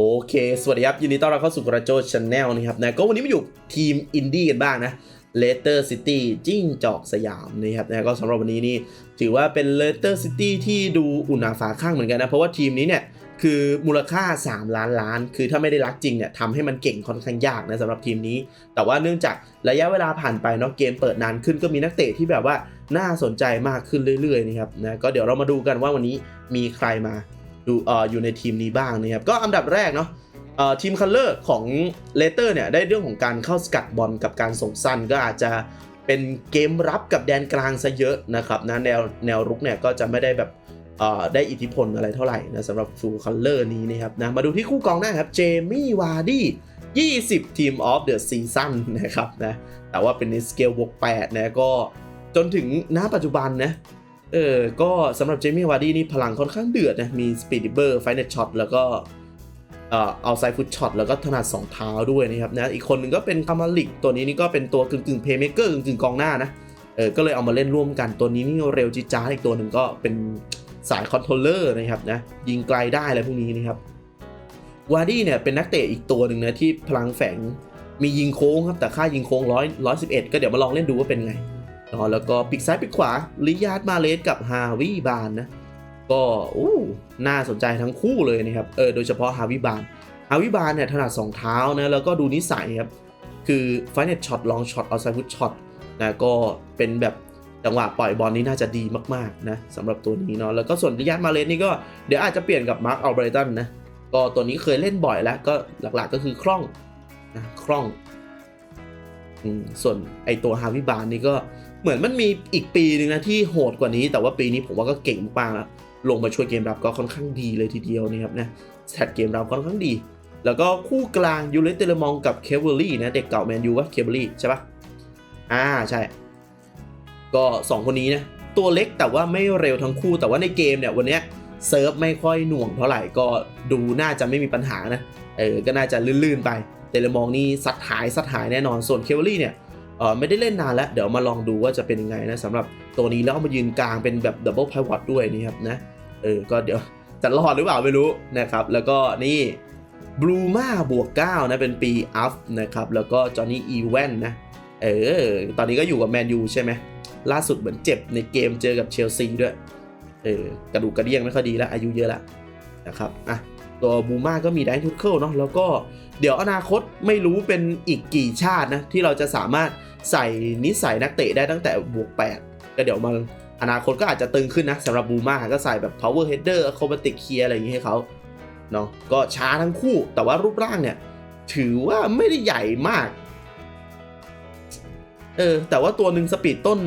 โอเค สวัสดีครับ ยินดีต้อนรับเข้าสู่กระโจชแนลนะครับนะก็วันนี้มาอยู่ทีมอินดี้กันบ้างนะเลสเตอร์ซิตี้จิ้งจอกสยามนะครับนะก็สำหรับวันนี้นี่ถือว่าเป็นเลสเตอร์ซิตี้ที่ดูอุ่นหนาฝาข้างเหมือนกันนะ เพราะว่าทีมนี้เนี่ย คือมูลค่า 3 ล้านล้าน คือถ้าไม่ได้รักจริงเนี่ยทำให้มันเก่งค่อนข้างยากนะสำหรับทีมนี้ แต่ว่าเนื่องจากระยะเวลาผ่านไปเนาะเกมเปิดนานขึ้นก็มีนักเตะที่แบบว่าน่าสนใจมากขึ้นเรื่อยๆนะครับนะก็เดี๋ยวเรามาดูกันว่าวันนี้มีใครมา ดูเอ่ออยู่ในทีมนี้บ้างนะครับก็อันดับแรกเนาะเอ่อทีมคัลเลอร์ของเลเตอร์เนี่ยได้เรื่องของการเข้าสกัดบอลกับการส่งสั้นก็อาจจะเป็นเกมรับกับแดนกลางซะเยอะนะครับนะแนวแนวรุกเนี่ยก็จะไม่ได้แบบได้อิทธิพลอะไรเท่าไหร่นะสำหรับฟูคัลเลอร์นี้นะครับนะมาดูที่คู่กองหน้าครับเจมี่วาร์ดี้20 ทีมออฟเดอะซีซั่นนะครับนะแต่ว่าเป็นในสเกลบวก8นะก็จนถึงณปัจจุบันนะ เออ ก็สำหรับเจมี่วาร์ดี้นี่พลังค่อนข้างเดือดนะ มีสปีดดิเบอร์ไฟเนตช็อตแล้วก็เอ่อเอาไซฟุตช็อตแล้วก็ถนัด2เท้าด้วยนะครับนะอีกคนหนึ่งก็เป็นคามาลิกตัวนี้นี่ก็เป็นตัวกึ่งกึ่งเพย์เมเกอร์กึ่งกึ่งกองหน้านะเออก็เลยเอามาเล่นร่วมกันตัวนี้นี่เร็วจิจ้าอีกตัวหนึ่งก็เป็นสายคอนโทรลเลอร์นะครับนะยิงไกลได้อะไรพวกนี้นะครับวาร์ดี้เนี่ยเป็นนักเตะอีกตัวหนึ่งนะที่พลังแฝงมียิงโค้งครับแต่ค่ายิงโค้งร้อยร้อยสิบเอ็ดก็เดี๋ยวมาลองเล่นดูว่าเป็นไง แล้วก็ปีกซ้ายปีกขวาลิยาร์ดมาเลสกับฮาวิบานนะก็อู้น่าสนใจทั้งคู่เลยนะครับเออโดยเฉพาะฮาวิบานฮาวิบานเนี่ยถนัดสองเท้านะแล้วก็ดูนิสัยครับคือไฟเน็ตช็อตลองช็อตเอาไซฟุตช็อตนะก็เป็นแบบจังหวะปล่อยบอลนี้น่าจะดีมากๆนะสำหรับตัวนี้เนาะแล้วก็ส่วนริยัตมาเลสนี่ก็เดี๋ยวอาจจะเปลี่ยนกับมาร์คอัลเบรตันนะก็ตัวนี้เคยเล่นบ่อยแล้วก็หลักๆก็คือคล่องนะคล่องอส่วนไอตัวฮาวิบานนี่ก็ เหมือนมันมีอีกปีหนึ่งนะที่โหดกว่านี้ แต่ว่าปีนี้ผมว่าก็เก่งมากแล้วลงมาช่วยเกมรับก็ค่อนข้างดีเลยทีเดียวนะครับนะแตทเกมรับค่อนข้างดี แล้วก็คู่กลางยูเลสเตเลมองกับเคเวอรี่นะเด็กเก่าแมนยูวะเคเวอรี่ใช่ปะอ่าใช่ ก็ 2 คนนี้นะตัวเล็กแต่ว่าไม่เร็วทั้งคู่แต่ว่าในเกมเนี่ยวันเนี้ยเซิร์ฟไม่ค่อยหน่วงเท่าไหร่ก็ดูน่าจะไม่มีปัญหานะเออก็น่าจะลื่นๆไปเตเลมองนี่สัดหายสัดหายแน่นอนส่วนเคเวอรี่เนี่ย เออไม่ได้เล่นนานแล้ว เดี๋ยวมาลองดูว่าจะเป็นยังไงนะสำหรับตัวนี้แล้วเอามายืนกลางเป็นแบบดับเบิลพ v ว t ด้วยนี่ครับนะเออก็เดี๋ยวจะรอดหรือเปล่าไม่รู้นะครับ แล้วก็นี่บลูมาบวก9นะเป็นปีอัฟนะครับ แล้วก็จอห์นนี่อีเวนนะเออ ตอนนี้ก็อยู่กับแมนยูใช่ไหมล่าสุดเหมือนเจ็บในเกมเจอกับเชลซีด้วย เออกระดูกกระเดี่ยงไม่ค่อยดีแล้ว อายุเยอะแล้วนะครับ อะ ตัวบูม่าก็มีไดทูเคิลเนาะแล้วก็เดี๋ยวอนาคตไม่รู้เป็นอีกกี่ชาตินะ ที่เราจะสามารถใส่นิสัยนักเตะได้ตั้งแต่บวก8ก็เดี๋ยวมาอนาคตก็อาจจะตึงขึ้นนะสำหรับบูม่าก็ใส่แบบ power header acrobatic clear อะไรอย่างงี้ให้เขาเนาะก็ช้าทั้งคู่ แต่ว่ารูปร่างเนี่ย ถือว่าไม่ได้ใหญ่มาก เออ แต่ว่าตัวหนึ่งสปีดต้น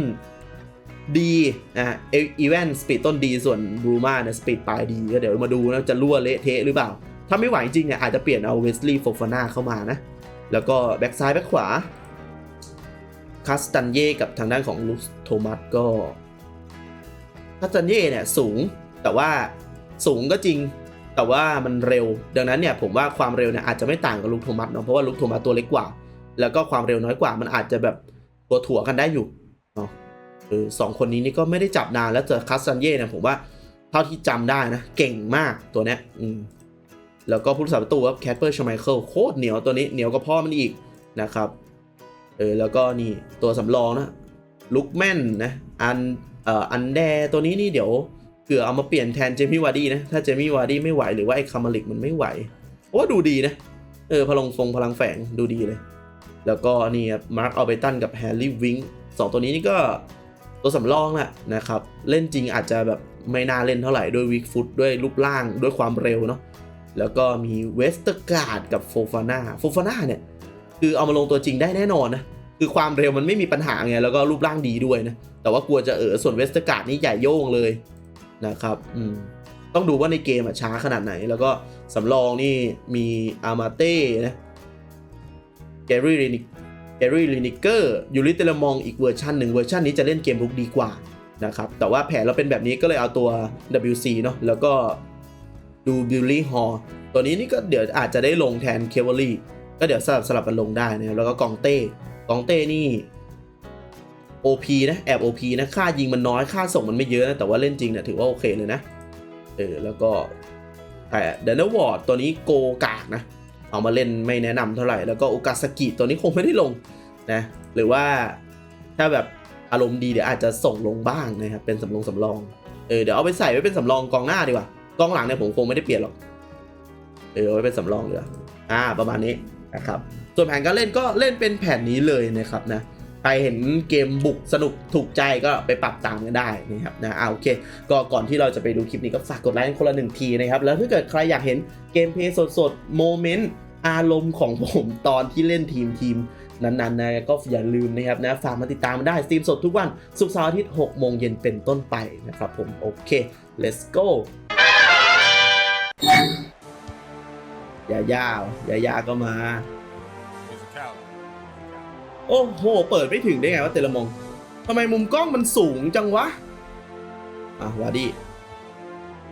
ดีนะอีเวนสปีดต้นดีส่วนบรูมาเนี่ยสปีดปลายดีก็เดี๋ยวมาดูนะจะรั่วเละเทะหรือเปล่า ถ้าไม่ไหวจริงเนี่ยอาจจะเปลี่ยนเอาเวสลีย์โฟฟาน่าเข้ามานะ แล้วก็แบ็กซ้ายแบ็กขวาคาสตันเย่กับทางด้านของลุสโทมัสก็คาสตันเย่เนี่ยสูงแต่ว่าสูงก็จริงแต่ว่ามันเร็ว ดังนั้นเนี่ยผมว่าความเร็วเนี่ยอาจจะไม่ต่างกับลุกโทมัสเนาะเพราะว่าลุกโทมัสตัวเล็กกว่า แล้วก็ความเร็วน้อยกว่ามันอาจจะแบบตัวถั่วกันได้อยู่เนาะ เออสองคนนี้นี่ก็ไม่ได้จับนานแล้วเจอคัสซันเย่เนี่ยผมว่าเท่าที่จำได้นะ เก่งมากตัวเนี้ยอืมแล้วก็ผู้รักษาประตูครับแคทเปอร์ชไมเคิลโคตรเหนียวตัวนี้เหนียวก็พ่อมันอีกนะครับเออแล้วก็นี่ตัวสำรองนะลุกแม่นนะอันเอ่ออันแดตัวนี้นี่เดี๋ยวเผื่อเอามาเปลี่ยนแทนเจมี่วาร์ดี้นะถ้าเจมี่วาร์ดี้ไม่ไหวหรือว่าไอ้คามาลิกมันไม่ไหวโอ้ดูดีนะเออพลังฟงพลังแฝงดูดีเลย แล้วก็นี่ครับมาร์คอัลเบตันกับแฮร์รี่วิงสองตัวนี้นี่ก็ ตัวสำรองแหละนะครับ เล่นจริงอาจจะแบบไม่น่าเล่นเท่าไหร่ด้วยวิกฟุตด้วยรูปร่างด้วยความเร็วเนาะแล้วก็มีเวสเตอร์การ์ดกับโฟฟาน่าโฟฟาน่าเนี่ย คือเอามาลงตัวจริงได้แน่นอนนะคือความเร็วมันไม่มีปัญหาไงแล้วก็รูปร่างดีด้วยนะแต่ว่ากลัวจะเออส่วนเวสเตอร์การ์ดนี่ใหญ่โย่งเลยนะครับอืมต้องดูว่าในเกมอะช้าขนาดไหน แล้วก็สำรองนี่มีอามาเต้นะแกรี่ลินิก กรี่ลินิกเกอร์ยูริเตลมองอีกเวอร์ชันหนึ่งเวอร์ชันนี้จะเล่นเกมรุกดีกว่านะครับแต่ว่าแผนเราเป็นแบบนี้ก็เลยเอาตัว WC เนาะแล้วก็ดูบิลลี่ฮอตัวนี้นี่ก็เดี๋ยวอาจจะได้ลงแทนเคเวอรี่ก็เดี๋ยวสลับสลับกันลงได้นะครับแล้วก็กองเต้กองเต้นี่ OP นะแอบ OP นะค่ายิงมันน้อยค่าส่งมันไม่เยอะนะแต่ว่าเล่นจริงเนี่ยถือว่าโอเคเลยนะเออแล้วก็แต่เดนเนอร์วอร์ดตัวนี้โกกากนะ เอามาเล่นไม่แนะนำเท่าไหร่ แล้วก็โอกาสกิตัวนี้คงไม่ได้ลงนะหรือว่าถ้าแบบอารมณ์ดีเดี๋ยวอาจจะส่งลงบ้างนะครับเป็นสำรองสำรองเออเดี๋ยวเอาไปใส่ไว้เป็นสำรองกองหน้าดีกว่ากองหลังเนี่ยผมคงไม่ได้เปลี่ยนหรอกเออเอาไว้เป็นสำรองดีกว่าอ่าประมาณนี้นะครับส่วนแผนการเล่นก็เล่นเป็นแผนนี้เลยนะครับนะ ใครเห็นเกมบุกสนุกถูกใจก็ไปปรับตามกันได้นะครับนะเอาโอเค ก็ก่อนที่เราจะไปดูคลิปนี้ก็ฝากกดไลค์คนละหนึ่งทีนะครับ แล้วถ้าเกิดใครอยากเห็นเกมเพลย์สดๆโมเมนต์อารมณ์ของผมตอนที่เล่นทีมทีมนั้นๆนะก็อย่าลืมนะครับนะฝากมาติดตามได้สตรีมสดทุกวันศุกร์เสาร์อาทิตย์6โมงเย็นเป็นต้นไปนะครับผมโอเค let's go ยายาวๆยายาก็มา โอ้โห เปิดไม่ถึงได้ไงวะเตลมงทำไมมุมกล้องมันสูงจังวะ อะวาดี้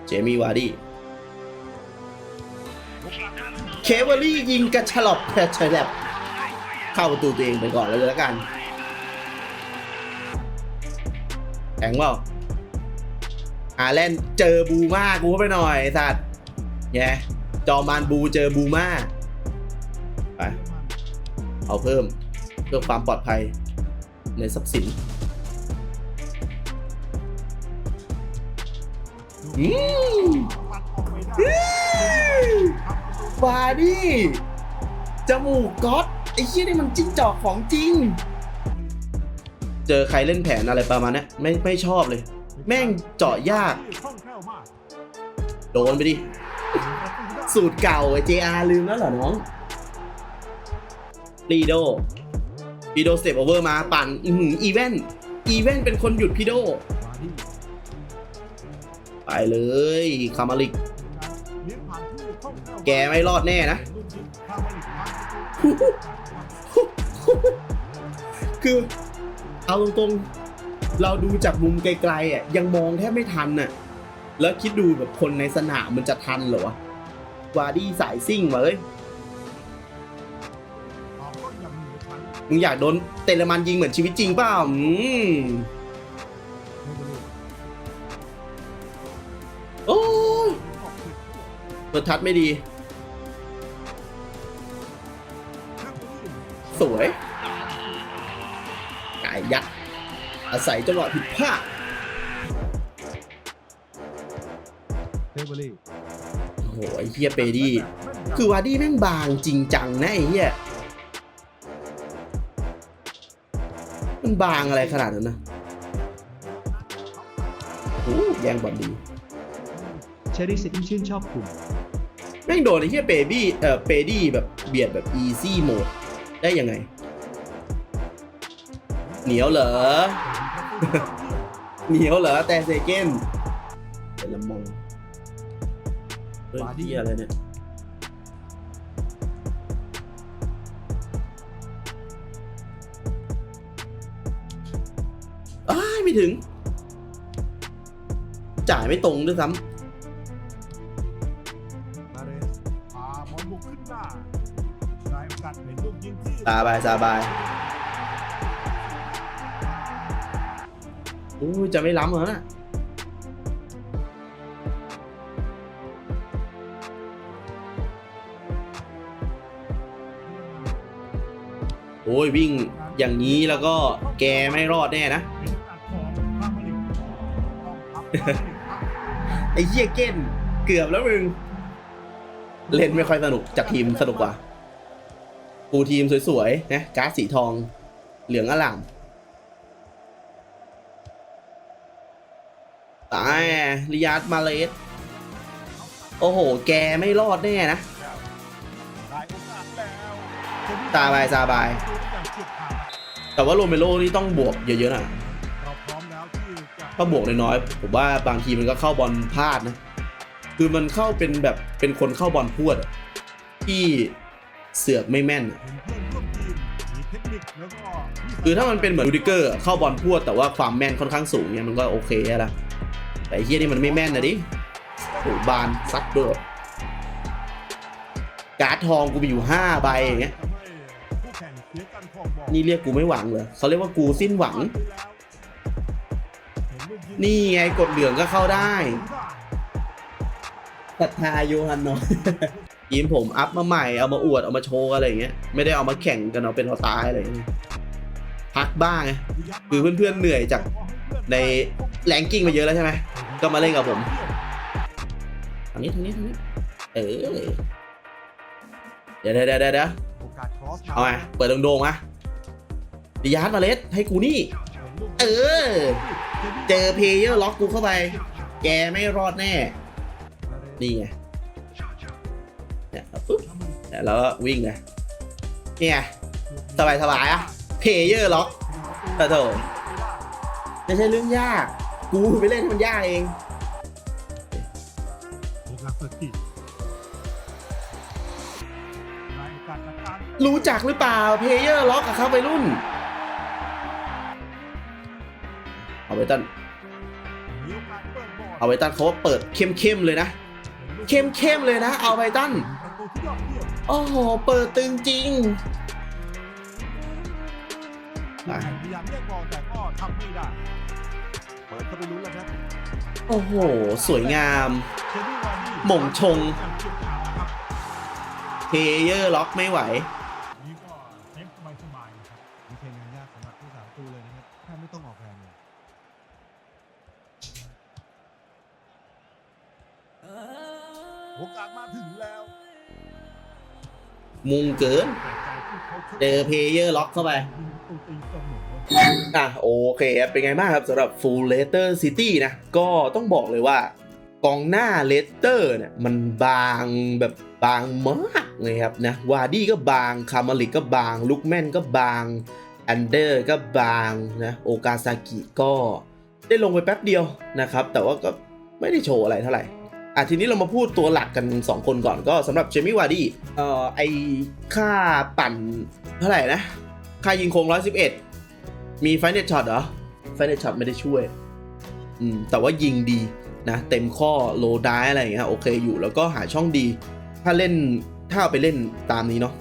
เจมี่วาดี้เคเวอรี่ยิงกระฉลบกระฉลบเข้าประตูตัวเองไปก่อนเลยแล้วกันแข็งเปล่าอาแลนเจอบูมากูไปหน่อยสัตว์แย่จอมานบูเจอบูมาไปเอาเพิ่ม เพื่อความปลอดภัยในทรัพย์สินอืมบาดี้ จมูกก๊อตไอ้เหี้ยนี่มันจิ้งจอกของจริง เจอใครเล่นแผนอะไรประมาณเนี้ยไม่ไม่ชอบเลย แม่งเจาะยาก โดนไปดิ สูตรเก่าไอ้ JR ลืมแล้วเหรอน้อง ลีโด พีโดสเต็ปโอเวอร์มาปั่นอืออีเวนอีเวนเป็นคนหยุดพีโด ไปเลยคามาลิก แกไม่รอดแน่นะ คือ เอาตรงๆ เราดูจากมุมไกลๆอะยังมองแทบไม่ทันน่ะ แล้วคิดดูแบบคนในสนามมันจะทันเหรอวะวาดี้สายซิ่งมาเอ้ย มึงอยากโดนเตเลมันยิงเหมือนชีวิตจริงเปล่าอืมโอ้ยเปิดทัดไม่ดี สวยไก่ยักษ์อาศัยจังหวะผิดพลาดเทเบอรี่โอ้โหไอ้เฮียเปดี้ คือวาดี้แม่งบางจริงจังนะไอ้เหี้ย มันบางอะไรขนาดนั้นนะโอ้โหแย่งบอลดีเชอรี่ซิตี้ชื่นชอบคุณแม่งโดนไอ้เหี้ยเปบี้เอ่อเปดี้แบบเบียดแบบอีซี่โหมดได้ยังไง เหนียวเหรอ เหนียวเหรอ แต่เซเกนเป็นละมงเฮ้ยที่อะไรเนี่ย ถึง จ่ายไม่ตรงด้วยซ้มาเรสาบาได้โอกาสเป็นลูกยิงที่ำตาบายตาบายอู้จะไม่ล้ำเหรอน่ะโอ้ยวิ่งอย่างนี้แล้วก็แกไม่รอดแน่นะ ไอ้เหี้ยเก้นเกือบแล้วมึง เล่นไม่ค่อยสนุกจากทีมสนุกกว่าปูทีมสวยๆนะการ์ดสีทอง เหลืองอล่ามตายริยาดมาเลสโอ้โห แกไม่รอดแน่นะ ตาบายตาบาย แต่ว่าโรเมโรนี่ต้องบวกเยอะๆหน่อย ถ้าบวกน้อยๆผมว่าบางทีมันก็เข้าบอลพลาดนะ คือมันเข้าเป็นแบบเป็นคนเข้าบอลพวด ที่เสือกไม่แม่น คือถ้ามันเป็นเหมือนดูดิเกอร์เข้าบอลพวดแต่ว่าความแม่นค่อนข้างสูงเนี่ยมันก็โอเคแล้วล่ะแต่เฮียนี่มันไม่แม่นนะดิโอ้บานซัดด้วยการ์ดทองกูมีอยู่ห้าใบอย่างเงี้ยนี่เรียกกูไม่หวังเหรอเขาเรียกว่ากูสิ้นหวัง นี่ไงกดเหลืองก็เข้าได้ศรัทธาโยฮันเนาะทีมผมอัพมาใหม่เอามาอวดเอามาโชว์อะไรอย่างเงี้ยไม่ได้เอามาแข่งกันเอาเป็นเอาตายอะไรอย่างเงี้ยพักบ้างไงคือเพื่อนๆเหนื่อยจากในแรงกิ้งมาเยอะแล้วใช่ไหมก็มาเล่นกับผมทางนี้ทางนี้ทางนี้เออเดี๋ยวเดี๋ยวเดี๋ยวเอาสครอสเอาไงเปิดโด่งๆมาดิยาร์ดมาเลสให้กูนี่ เออ เจอเพลเยอร์ล็อกกูเข้าไป แกไม่รอดแน่ นี่ไงเนี่ยปุ๊บแล้วก็วิ่งไงนี่ไงสบายสบายอะเพลเยอร์ล็อกแต่โถไม่ใช่เรื่องยาก กูไปเล่นมันยากเองรรู้จักหรือเปล่าเพลเยอร์ล็อกกับเขาไปรุ่น เอาไปตันมีโอกาสเปิดบอลเอาไปตันเขาว่าเปิดเข้มๆเลยนะ เข้มๆเลยนะ เอาไปตันประตูที่ยอดเยี่ยมโอ้โห เปิดตึงจริงพยายามเรียกบอลแต่ก็ทำไม่ได้ เปิดเข้าไปลุ้นแล้วครับ โอ้โห สวยงามเชนนี่วานี่หม่งชงอย่างเฉียบขาดนะครับเพลเยอร์ล็อกไม่ไหว โอกาสมาถึงแล้วมุงเกิน เจอเพลเยอร์ล็อกเข้าไปยิงประตูตีเสมออะโอเคครับเป็นไงบ้างครับสำหรับ Full Leicester City นะ ก็ต้องบอกเลยว่ากองหน้าเลสเตอร์เนี่ยมันบางแบบบางมากเลยครับนะวาร์ดี้ก็บางคามาลิกก็บางลุกแมนก็บางอันเดอร์ก็บางนะโอกาซากิก็ได้ลงไปแป๊บเดียวนะครับ แต่ว่าก็ไม่ได้โชว์อะไรเท่าไหร่ อะทีนี้เรามาพูดตัวหลักกัน 2 คนก่อนก็สำหรับเจมี่วาร์ดี้เอ่อไอค่าปั่นเท่าไหร่นะ ค่ายิงโค้ง111 มีไฟเนตช็อตเหรอ ไฟเนตช็อตไม่ได้ช่วยอืมแต่ว่ายิงดีนะ เต็มข้อโลดายอะไรอย่างเงี้ยโอเคอยู่แล้วก็หาช่องดี ถ้าเล่นถ้าเอาไปเล่นตามนี้เนาะ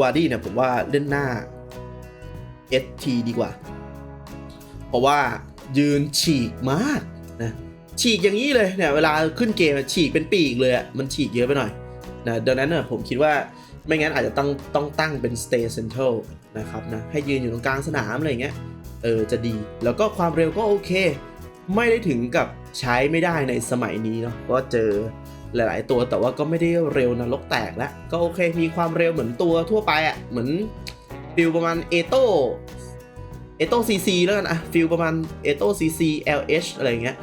วาร์ดี้เนี่ยผมว่าเล่นหน้า ST ดีกว่า เพราะว่ายืนฉีกมากนะ ฉีกอย่างนี้เลยเนี่ยเวลาขึ้นเกมฉีกเป็นปีกเลยอะมันฉีกเยอะไปหน่อยนะดังนั้นเนี่ยผมคิดว่าไม่งั้นอาจจะต้องต้องตั้งเป็น stay central นะครับนะให้ยืนอยู่ตรงกลางสนามอะไรเงี้ยเออจะดี แล้วก็ความเร็วก็โอเค ไม่ได้ถึงกับใช้ไม่ได้ในสมัยนี้เนาะก็เจอหลาย ๆ ตัวแต่ว่าก็ไม่ได้เร็วนรกแตกแล้วก็โอเคมีความเร็วเหมือนตัวทั่วไปอะ่ะเหมือนฟิลประมาณเอโตเอโตซีซีแล้วกันอะฟิลประมาณเอโตซีซี LH อะไรอย่างเงี้ย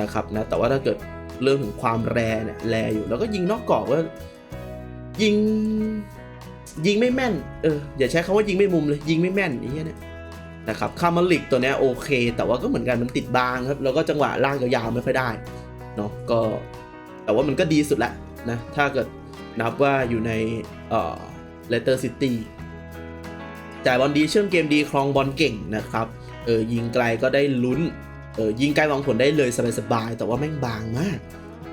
นะครับนะแต่ว่าถ้าเกิดเรื่องถึงความแรเนี่ยแรอยู่ แล้วก็ยิงนอกกรอบก็ยิงยิงไม่แม่นเอออย่าใช้คำว่ายิงไม่มุมเลยยิงไม่แม่นไอ้เหี้ยเนี่ยนะครับคามาลิกตัวเนี้ยโอเค แต่ว่าก็เหมือนกันมันติดบางครับแล้วก็จังหวะล่ากยาวๆไม่ค่อยได้เนาะก็แต่ว่ามันก็ดีสุดละนะถ้าเกิดนับว่าอยู่ในเอ่อเลสเตอร์ซิตี้จ่ายบอลดีเชื่อมเกมดีครองบอลเก่งนะครับเออยิงไกลก็ได้ลุ้น เออยิงไกลวางผลได้เลยสบายๆแต่ว่าแม่งบางมาก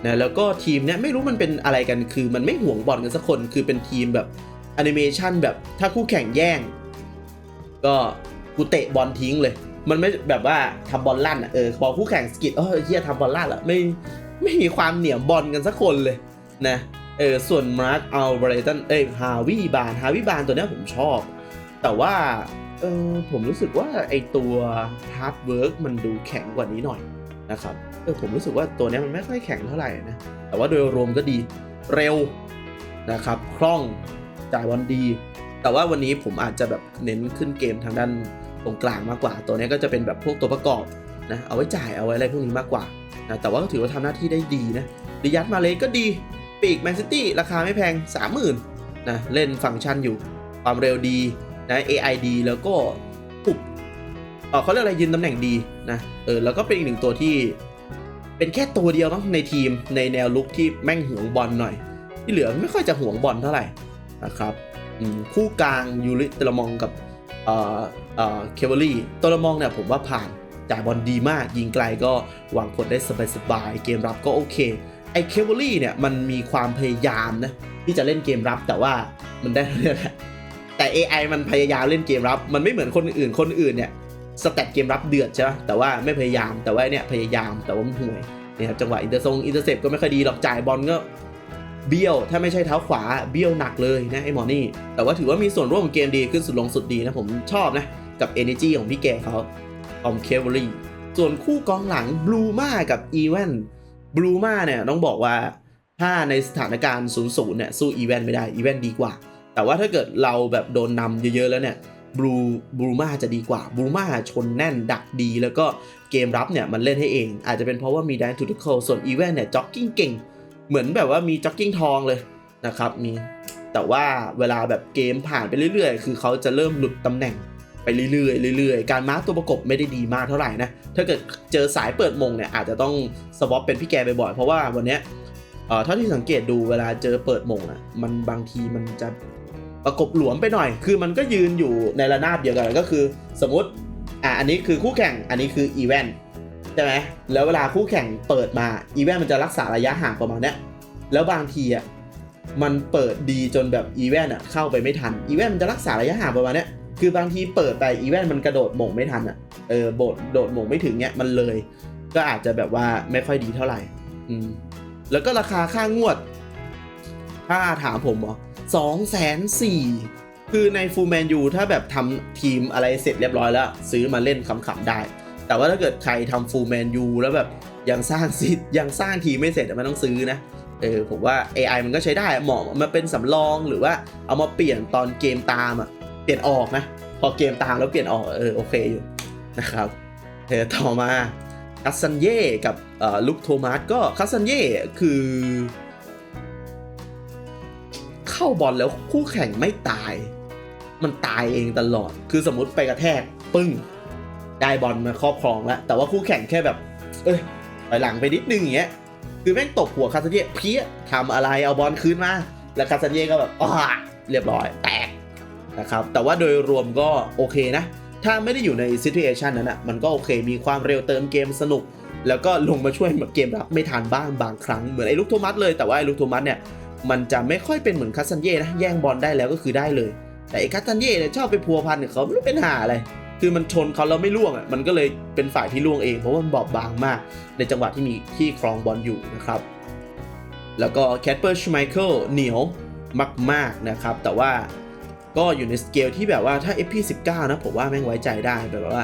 นะแล้วก็ทีมเนี้ยไม่รู้มันเป็นอะไรกันคือมันไม่ห่วงบอลกันสักคนคือเป็นทีมแบบแอนิเมชันแบบถ้าคู่แข่งแย่ง ก็กูเตะบอลทิ้งเลย มันไม่แบบว่าทำบอลลั่นอะเออพอคู่แข่งสกิดเออเฮียทำบอลลั่นละไม่ไม่มีความเหนียวบอลกันสักคนเลยนะเออส่วนมาร์คอัลเบรตันเอ้ยฮาวิบานฮาวิบานตัวเนี้ยผมชอบ แต่ว่า เออผมรู้สึกว่าไอตัวฮาร์ดเวิร์กมันดูแข็งกว่านี้หน่อยนะครับเออผมรู้สึกว่าตัวนี้มันไม่ค่อยแข็งเท่าไหร่นะแต่ว่าโดยรวมก็ดีเร็วนะครับคล่องจ่ายบอลดี แต่ว่าวันนี้ผมอาจจะแบบเน้นขึ้นเกมทางด้านตรงกลางมากกว่า ตัวนี้ก็จะเป็นแบบพวกตัวประกอบนะเอาไว้จ่ายเอาไว้อะไรพวกนี้มากกว่านะแต่ว่าก็ถือว่าทำหน้าที่ได้ดีนะดิยัตมาเลก็ดีปีกแมนซิตี้ราคาไม่แพง 30,000นะเล่นฟังก์ชันอยู่ความเร็วดี นะ AI ดีแล้วก็ปุบเขาเรียกอะไรยืนตำแหน่งดีนะเออแล้วก็เป็นอีกหนึ่งตัวที่เป็นแค่ตัวเดียวเนาะในทีมในแนวลุกที่แม่งห่วงบอลหน่อย ที่เหลือไม่ค่อยจะห่วงบอลเท่าไหร่นะครับคู่กลางยูริตะลมองกับเอ่อเอ่อเคเวอรี่ตะลมองเนี่ยผมว่าผ่านจ่ายบอลดีมาก ยิงไกลก็วางผลได้สบายๆเกมรับก็โอเคไอ้เคเวอรี่เนี่ยมันมีความพยายามนะที่จะเล่นเกมรับแต่ว่ามันได้เรื่องแหละ แต่ AI มันพยายามเล่นเกมรับ มันไม่เหมือนคนอื่นคนอื่นเนี่ยสแตทเกมรับเดือดใช่ไหมแต่ว่าไม่พยายามแต่ว่าเนี่ยพยายามแต่ว่ามันห่วยนี่ยครับจังหวะอินเตอร์ซงอินเตอร์เซปก็ไม่ค่อยดีหรอกจ่ายบอลก็เบี้ยวถ้าไม่ใช่เท้าขวาเบี้ยวหนักเลยนะไอ้หมอนี่ แต่ว่าถือว่ามีส่วนร่วมของเกมดีขึ้นสุดลงสุดดีนะผมชอบนะกับ Energy ของพี่แกเขาออมเคเวอรี่ส่วนคู่กองหลังบลูมากับอีเวนบลูมาเนี่ยต้องบอกว่าถ้าในสถานการณ์0 0เนี่ยสู้อีเวนไม่ได้อีเวนดีกว่า แต่ว่าถ้าเกิดเราแบบโดนนำเยอะๆแล้วเนี่ยบลูบลูมาจะดีกว่าบลูมาชนแน่นดักดี แล้วก็เกมรับเนี่ยมันเล่นให้เอง อาจจะเป็นเพราะว่ามีแดนทูติคลส่วนอีเวนเนี่ยจ็อกกิ้งเก่ง เหมือนแบบว่ามีจ็อกกิ้งทองเลยนะครับมีแต่ว่าเวลาแบบเกมผ่านไปเรื่อย ๆ คือเขาจะเริ่มหลุดตำแหน่งไปเรื่อยๆเรื่อยๆ การมาร์กตัวประกบไม่ได้ดีมากเท่าไหร่นะ ถ้าเกิดเจอสายเปิดมงเนี่ยอาจจะต้องสวอปเป็นพี่แกบ่อยๆ เพราะว่าวันเนี้ยเอ่อเท่าที่สังเกตดูเวลาเจอเปิดมงอะมันบางทีมันจะ ประกบหลวมไปหน่อย คือมันก็ยืนอยู่ในระนาบเดียวกันก็คือ สมมติอะอันนี้คือคู่แข่งอันนี้คืออีเวนต์ใช่ไหมแล้วเวลาคู่แข่งเปิดมาอีเวนต์มันจะรักษาระยะห่างประมาณนี้แล้วบางทีอะมันเปิดดีจนแบบอีเวนต์อะเข้าไปไม่ทันอีเวนต์มันจะรักษาระยะห่างประมาณนี้คือบางทีเปิดไปอีเวนต์มันกระโดดหม่งไม่ทันอะเออโดดโดดหม่งไม่ถึงเนี้ยมันเลย ก็อาจจะแบบว่าไม่ค่อยดีเท่าไหร่อืมแล้วก็ราคาค่างวด ถ้าถามผมเหรอ สองแสนสี่คือในฟูลแมนยูถ้าแบบทำทีมอะไรเสร็จเรียบร้อยแล้ว ซื้อมาเล่นขำๆได้ แต่ว่าถ้าเกิดใครทำฟูลแมนยูแล้วแบบยังสร้างซิยังสร้างทีมไม่เสร็จมันต้องซื้อนะเออผมว่า AI มันก็ใช้ได้เหมาะมาเป็นสำรองหรือว่าเอามาเปลี่ยนตอนเกมตามอะเปลี่ยนออกนะพอเกมตามแล้วเปลี่ยนออกเออโอเคอยู่นะครับเออต่อมาคัสซันเย่กับอ่อลุคโทมัสก็คัสซันเย่คือ เข้าบอลแล้วคู่แข่งไม่ตาย มันตายเองตลอด คือสมมติไปกระแทกปึ้ง ได้บอลมาครอบครองแล้ว แต่ว่าคู่แข่งแค่แบบ เอ้ยไปหลังไปนิดนึงอย่างเงี้ย คือแม่งตบหัวคาซันเย่เพี้ยทำอะไรเอาบอลคืนมา แล้วคาซันเย่ก็แบบอ้าเรียบร้อยแตกนะครับ แต่ว่าโดยรวมก็โอเคนะ ถ้าไม่ได้อยู่ในซิ t u เอชันนั้นอะ มันก็โอเค มีความเร็วเติมเกมสนุก แล้วก็ลงมาช่วยเกมรับไม่ทันบ้างบางครั้ง เหมือนไอ้ลูกโทมัสเลย แต่ว่าไอ้ลูกโทมัสเนี่ย มันจะไม่ค่อยเป็นเหมือนคาซันเย่นะแย่งบอลได้แล้วก็คือได้เลย แต่ไอ้คาซันเย่เนี่ยชอบไปพัวพันกับเขาไม่รู้เป็นหาอะไรคือมันชนเขาแล้วไม่ล่วงอะมันก็เลยเป็นฝ่ายที่ล่วงเองเพราะว่ามันบอบบางมาก ในจังหวะที่มีที่ครองบอลอยู่นะครับ แล้วก็แคทเปอร์ชไมเคิลเหนียวมากๆนะครับ แต่ว่าก็อยู่ในสเกลที่แบบว่าถ้า FP19 นะผมว่าแม่งไว้ใจได้แบบว่า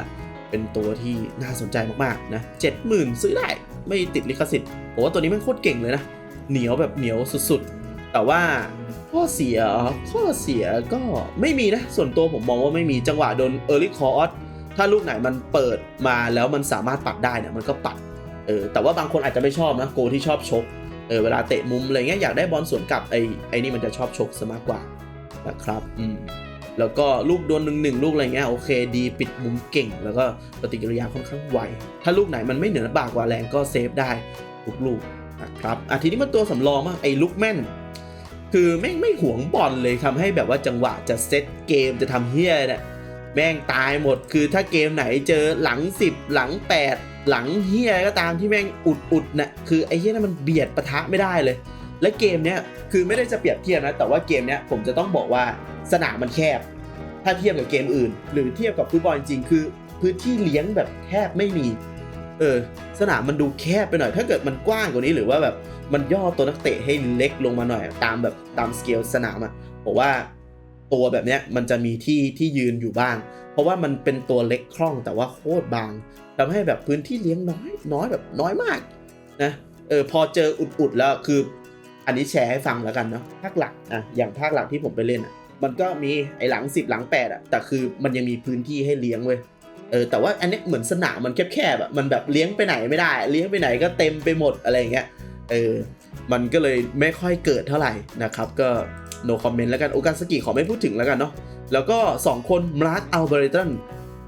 เป็นตัวที่น่าสนใจมากๆนะ70,000 ซื้อได้ไม่ติดลิขสิทธิ์ผมว่าตัวนี้แม่งโคตรเก่งเลยนะ เหนียวแบบเหนียวสุดๆ แต่ว่าข้อเสียข้อเสียก็ไม่มีนะ ส่วนตัวผมมองว่าไม่มีจังหวะโดน Early c o r ถ้าลูกไหนมันเปิดมาแล้วมันสามารถปัดได้เนี่ยมันก็ปัดเออแต่ว่าบางคนอาจจะไม่ชอบนะโกที่ชอบชกเออเวลาเตะมุมอะไรเงี้ยอยากได้บอลสวนกลับไอ้ไอ้นี่มันจะชอบชกซะมากกว่านะครับอืมแล้วก็ลูกโดนหนึ่งหนึ่งลูกอะไรเงี้ยโอเคดีปิดมุมเก่ง แล้วก็ปฏิกิริยาค่อนข้างไวถ้าลูกไหนมันไม่เหนือบากกว่าแรงก็เซฟได้ทุกลูกนะครับอะทีนี้มันตัวสำรองมากไอ้ลูกแม่น คือแม่งไม่หวงบอลเลยทำให้แบบว่าจังหวะจะเซตเกมจะทำเฮี้ยเนี่ยแม่งตายหมดคือถ้าเกมไหนเจอหลัง 10 หลัง 8 หลังเฮียก็ตามที่แม่งอุดอุดน่ะคือไอ้เฮียนั่นมันเบียดปะทะไม่ได้เลย และเกมเนี้ยคือไม่ได้จะเปรียบเทียบนะ แต่ว่าเกมเนี้ยผมจะต้องบอกว่าสนามมันแคบ ถ้าเทียบกับเกมอื่น หรือเทียบกับฟุตบอลจริงคือพื้นที่เลี้ยงแบบแทบไม่มี เออสนามมันดูแคบไปหน่อย ถ้าเกิดมันกว้างกว่านี้หรือว่าแบบมันย่อตัวนักเตะให้เล็กลงมาหน่อย ตามแบบตามสเกลสนามอะผมว่าตัวแบบเนี้ยมันจะมีที่ที่ยืนอยู่บ้าง เพราะว่ามันเป็นตัวเล็กคล่องแต่ว่าโคตรบางทำให้แบบพื้นที่เลี้ยงน้อยน้อยแบบน้อยมากนะเออพอเจออุดๆแล้วคือ อันนี้แชร์ให้ฟังแล้วกันเนาะภาคหลักอะอย่างภาคหลักที่ผมไปเล่นอะมันก็มีไอ้หลัง 10 หลัง8อะแต่คือมันยังมีพื้นที่ให้เลี้ยงเว้ย เออแต่ว่าอันนี้เหมือนสนามมันแคบๆอะมันแบบเลี้ยงไปไหนไม่ได้ เลี้ยงไปไหนก็เต็มไปหมดอะไรเงี้ยเออมันก็เลยไม่ค่อยเกิดเท่าไหร่นะครับ ก็ no comment แล้วกันโอกาสกิขอไม่พูดถึงแล้วกันเนาะแล้วก็ 2 คนมารัสอัลเบรตัน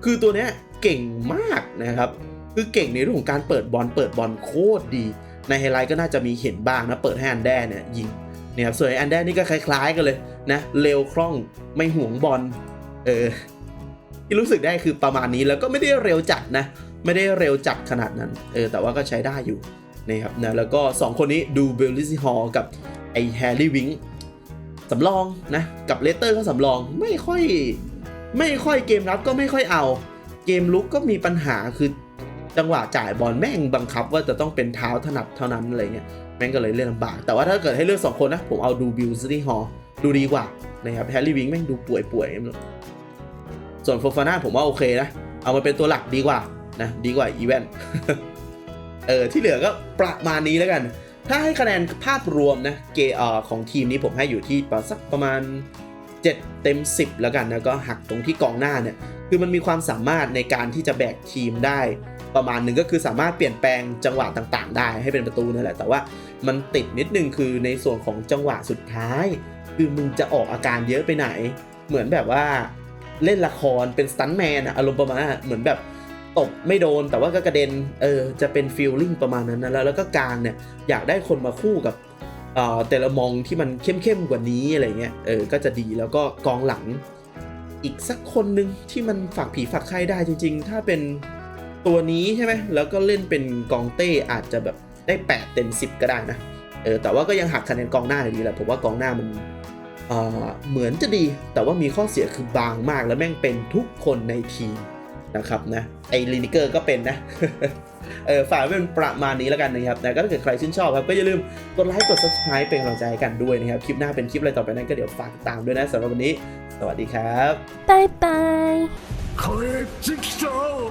คือตัวเนี้ยเก่งมากนะครับ คือเก่งในเรื่องของการเปิดบอลเปิดบอลโคตรดี ในไฮไลท์ก็น่าจะมีเห็นบ้างนะ เปิดให้อันแดเนี่ยยิงเนี่ยครับส่วนอันแดนี่ก็คล้าย ๆ กันเลยนะเร็วคล่องไม่ห่วงบอลเออ ที่รู้สึกได้คือประมาณนี้แล้วก็ไม่ได้เร็วจัดนะ ไม่ได้เร็วจัดขนาดนั้น เออแต่ว่าก็ใช้ได้อยู่นะครับนะแล้วก็ 2 คนนี้ดูเบลลิซิฮอลกับไอแฮร์รี่วิงสำรองนะกับเลสเตอร์ก็สำรองไม่ค่อยไม่ค่อยเกมรับก็ไม่ค่อยเอา เกมลุกก็มีปัญหาคือจังหวะจ่ายบอลแม่งบังคับว่าจะต้องเป็นเท้าถนัดเท่านั้นอะไรเงี้ยแม่งก็เลยเล่นลำบาก แต่ว่าถ้าเกิดให้เลือกสองคนนะ ผมเอาดูบิลซิตี้ฮอลดูดีกว่านะครับแฮร์รี่วิงแม่งดูป่วยป่วยๆไส่วนโฟฟาน่าผมว่าโอเคนะ เอามาเป็นตัวหลักดีกว่านะดีกว่าอีเวนเออที่เหลือก็ประมาณนี้แล้วกัน ถ้าให้คะแนนภาพรวมนะเกเอ่อของทีมนี้ผมให้อยู่ที่ประสักประมาณ 7 เต็ม 10 แล้วกันนะก็หักตรงที่กองหน้าเนี่ยคือมันมีความสามารถในการที่จะแบกทีมได้ประมาณหนึ่งก็คือสามารถเปลี่ยนแปลงจังหวะต่างๆ ได้ให้เป็นประตูนั่นแหละ แต่ว่ามันติดนิดนึงคือในส่วนของจังหวะสุดท้าย คือมึงจะออกอาการเยอะไปไหน เหมือนแบบว่า เล่นละครเป็นสตันแมนอะอารมณ์ประมาณเหมือนแบบตบไม่โดนแต่ว่าก็กระเด็นเออจะเป็นฟีลลิ่งประมาณนั้นนะแล้วแล้วก็กลางเนี่ยอยากได้คนมาคู่กับเอ่อแต่ละมองที่มันเข้มๆกว่านี้อะไรเงี้ยเออก็จะดีแล้วก็กองหลัง อีกสักคนหนึ่งที่มันฝากผีฝากไข้ได้จริง ๆ ถ้าเป็นตัวนี้ใช่ไหมแล้วก็เล่นเป็นกองเต้อาจจะแบบได้ 8 เต็ม 10 ก็ได้นะเออแต่ว่าก็ยังหักคะแนนกองหน้าอยู่ดีแหละผมว่ากองหน้ามัน เอ่อเหมือนจะดีแต่ว่ามีข้อเสียคือบางมากแล้วแม่งเป็นทุกคนในทีมนะครับนะไอ้ลินิเกอร์ก็เป็นนะเออฝากไว้เป็นประมาณนี้แล้วกันนะครับนะก็ถ้าเกิดใครชื่นชอบครับก็อย่าลืมกดไลค์กด subscribe เป็นกำลังใจให้กันด้วยนะครับ คลิปหน้าเป็นคลิปอะไรต่อไปนั้นก็เดี๋ยวฝากติดตามด้วยนะสำหรับวันนี้ สวัสดีครับ拜拜。คลิปจิ๊กโชว์